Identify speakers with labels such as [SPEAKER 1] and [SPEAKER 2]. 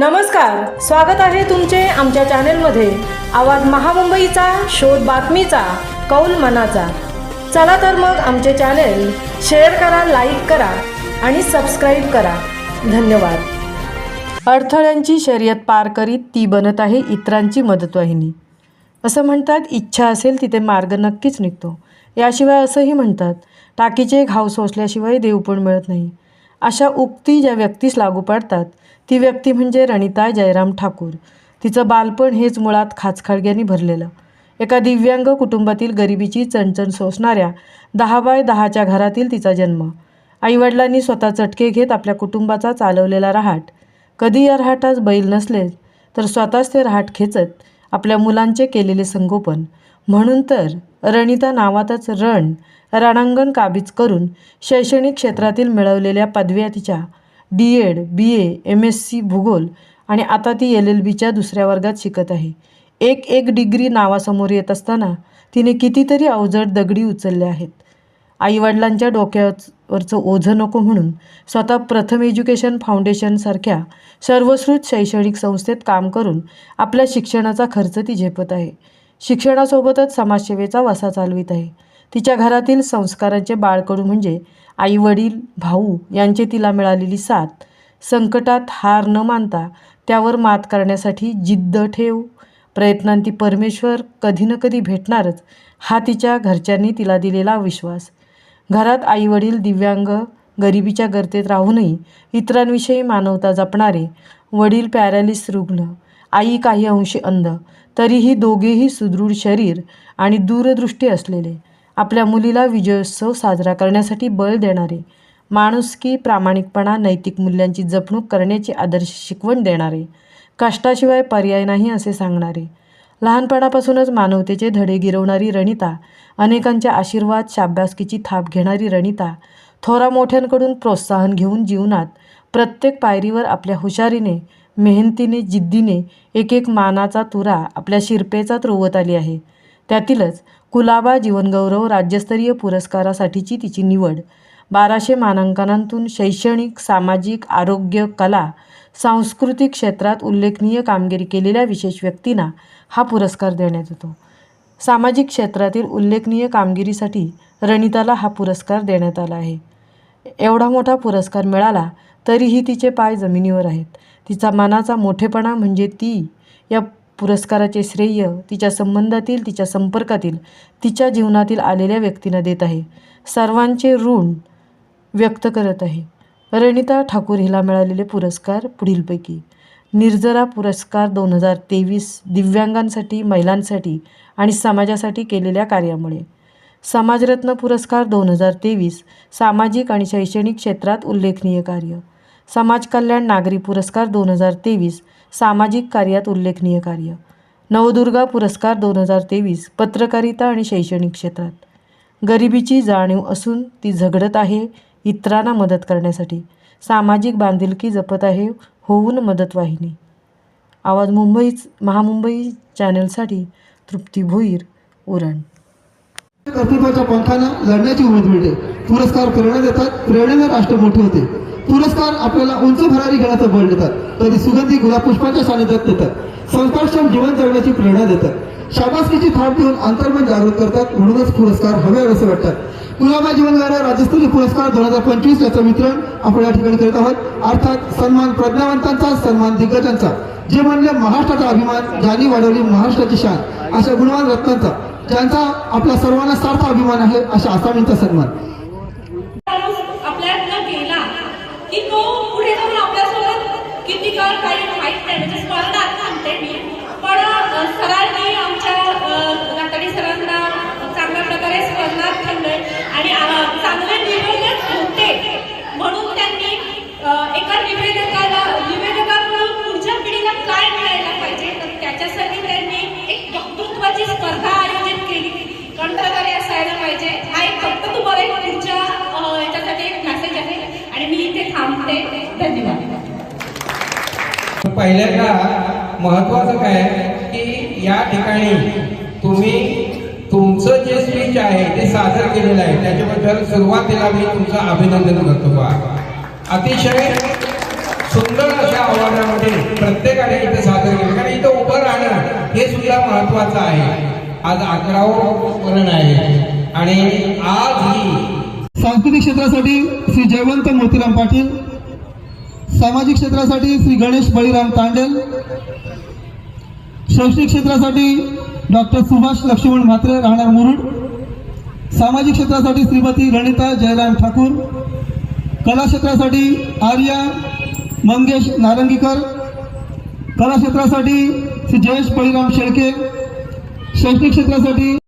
[SPEAKER 1] नमस्कार स्वागत आहे तुमचे आमच्या चॅनेलमध्ये. आवाज महामुंबईचा शोध बातमीचा कौल मनाचा. चला तर मग आमचे चॅनेल शेअर करा लाईक करा आणि सबस्क्राईब करा. धन्यवाद. अडथळ्यांची शर्यत पार करीत ती बनत आहे इतरांची मदतवाहिनी. असं म्हणतात इच्छा असेल तिथे मार्ग नक्कीच निघतो. याशिवाय असंही म्हणतात टाकीचे घाव सोसल्याशिवाय देव पण मिळत नाही. अशा उक्ती ज्या व्यक्तीस लागू पडतात ती व्यक्ती म्हणजे रणिता जयराम ठाकूर. तिचं बालपण हेच मुळात खाचखळग्यांनी भरलेलं. एका दिव्यांग कुटुंबातील गरिबीची चणचण सोसणाऱ्या दहा बाय दहाच्या घरातील तिचा जन्म. आईवडिलांनी स्वतः चटके घेत आपल्या कुटुंबाचा चालवलेला रहाट. कधी या रहाटास बैल नसले तर स्वतःच ते रहाट खेचत आपल्या मुलांचे केलेले संगोपन. म्हणून तर रणिता नावातच रण रणांगण काबीज करून शैक्षणिक क्षेत्रातील मिळवलेल्या पदव्या तिच्या D Ed B A M S C भूगोल आणि आता ती एल एल बीच्या दुसऱ्या वर्गात शिकत आहे. एक एक डिग्री नावासमोर येत असताना तिने कितीतरी अवजड दगडी उचलल्या आहेत. आईवडिलांच्या डोक्यावरचं ओझं नको म्हणून स्वतः प्रथम एज्युकेशन फाउंडेशनसारख्या सर्वश्रुत शैक्षणिक संस्थेत काम करून आपल्या शिक्षणाचा खर्च ती झेपत आहे. शिक्षणासोबतच समाजसेवेचा वसा चालवित आहे. तिच्या घरातील संस्कारांचे बाळकडू म्हणजे आई वडील भाऊ यांचे तिला मिळालेली साथ संकटात हार न मानता त्यावर मात करण्यासाठी जिद्द ठेव प्रयत्नांती परमेश्वर कधी न कधी भेटणारच हा तिच्या घरच्यांनी तिला दिलेला विश्वास. घरात आईवडील दिव्यांग गरिबीच्या गर्तेत राहूनही इतरांविषयी मानवता जपणारे वडील पॅरालिस रुग्ण आई काही अंशी अंध तरीही दोघेही सुदृढ शरीर आणि दूरदृष्टी असलेले आपल्या मुलीला विजयोत्सव साजरा करण्यासाठी बळ देणारे माणुसकी प्रामाणिकपणा नैतिक मूल्यांची जपणूक करण्याची आदर्श शिकवण देणारे कष्टाशिवाय पर्याय नाही असे सांगणारे लहानपणापासूनच मानवतेचे धडे गिरवणारी रणिता अनेकांच्या आशीर्वाद शाब्यासकीची थाप घेणारी रणिता थोरा मोठ्यांकडून प्रोत्साहन घेऊन जीवनात प्रत्येक पायरीवर आपल्या हुशारीने मेहनतीने जिद्दीने एक एक मानाचा तुरा आपल्या शिरपेचात रोवत आली आहे. त्यातीलच कुलाबा जीवनगौरव राज्यस्तरीय पुरस्कारासाठीची तिची निवड. बाराशे मानांकनांतून शैक्षणिक सामाजिक आरोग्य कला सांस्कृतिक क्षेत्रात उल्लेखनीय कामगिरी केलेल्या विशेष व्यक्तींना हा पुरस्कार देण्यात येतो. सामाजिक क्षेत्रातील उल्लेखनीय कामगिरीसाठी रणिताला हा पुरस्कार देण्यात आला आहे. एवढा मोठा पुरस्कार मिळाला तरीही तिचे पाय जमिनीवर आहेत. तिचा मनाचा मोठेपणा म्हणजे ती या पुरस्काराचे श्रेय तिच्या संबंधातील तिच्या संपर्कातील तिच्या जीवनातील आलेल्या व्यक्तींना देत आहे. सर्वांचे ऋण व्यक्त करत आहे. रणिता ठाकूर हिला मिळालेले पुरस्कार पुढीलपैकी. निर्जरा पुरस्कार दोन हजार तेवीस दिव्यांगांसाठी महिलांसाठी आणि समाजासाठी केलेल्या कार्यामुळे. समाजरत्न पुरस्कार दोन हजार तेवीस सामाजिक आणि शैक्षणिक क्षेत्रात उल्लेखनीय कार्य. समाज कल्याण नागरी पुरस्कार दोन हजार तेवीस सामाजिक कार्यात उल्लेखनीय कार्य. नवदुर्गा पुरस्कार दोन हजार तेवीस पत्रकारिता आणि शैक्षणिक क्षेत्रात. गरिबीची जाणीव असून ती झगडत आहे इतरांना मदत करण्यासाठी. सामाजिक बांधिलकी जपत आहे होऊन मदत वाहिनी. आवाज मुंबईच महामुंबई चॅनलसाठी तृप्ती भोईर उरण.
[SPEAKER 2] कर्तृत्वाच्या पंखानं लढण्याची उमेद मिळते. पुरस्कार प्रेरणा देतात. प्रेरणेने राष्ट्र मोठे होते. पुरस्कार आपल्याला उंच भरारी घेण्याचं बळ देतात. तरी सुगंधी गुलाब पुष्पाच्या सानिध्यात देतात. संस्कारक्षम जीवन जगण्याची प्रेरणा देतात. शाबासकीची थाप देऊन अंतर्मन जागृत करतात. म्हणूनच पुरस्कार हवे असे वाटतात. कुलाबा जीवनगारा राज्यस्तरीय पुरस्कार दोन हजार पंचवीस याचं वितरण आपण या ठिकाणी करत आहोत. अर्थात सन्मान प्रज्ञावंतांचा सन्मान दिग्गजांचा. जे म्हणले महाराष्ट्राचा अभिमान ज्यांनी वाढवली महाराष्ट्राची शान अशा गुणवान रत्नांचा. ज्यांचा आपल्या सर्वांना सार्थ अभिमान आहे अशा आसामींचा सन्मान.
[SPEAKER 3] माणूस गेला की तो पुढे जाऊन आपल्यासोबत किती काळ काही माहीत
[SPEAKER 4] पहिल्यांदा महत्वाचं काय की या ठिकाणी तुम्ही तुमचं जे स्पीच आहे ते सादर केलेलं आहे. त्याच्याबद्दल सुरुवातीला मी तुमचं अभिनंदन करतो बा. अतिशय सुंदर अशा आव्हानामध्ये प्रत्येकाने इथे सादर केलं. कारण इथं उभं राहणं हे सुद्धा महत्वाचं आहे. आज अकरावं वरण आहे. आणि आज ही
[SPEAKER 2] सांस्कृतिक क्षेत्रासाठी श्री जयवंत मोतीराम पाटील सामाजिक क्षेत्रासाठी श्री गणेश बळीराम तांडेल. शैक्षणिक क्षेत्रासाठी डॉक्टर सुभाष लक्ष्मण म्हात्रे राहणार मुरुड. सामाजिक क्षेत्रासाठी श्रीमती रणिता जयराम ठाकूर. कला क्षेत्रासाठी आर्या मंगेश नारंगीकर. कला क्षेत्रासाठी श्री जयेश बळीराम शेळके. शैक्षणिक क्षेत्रासाठी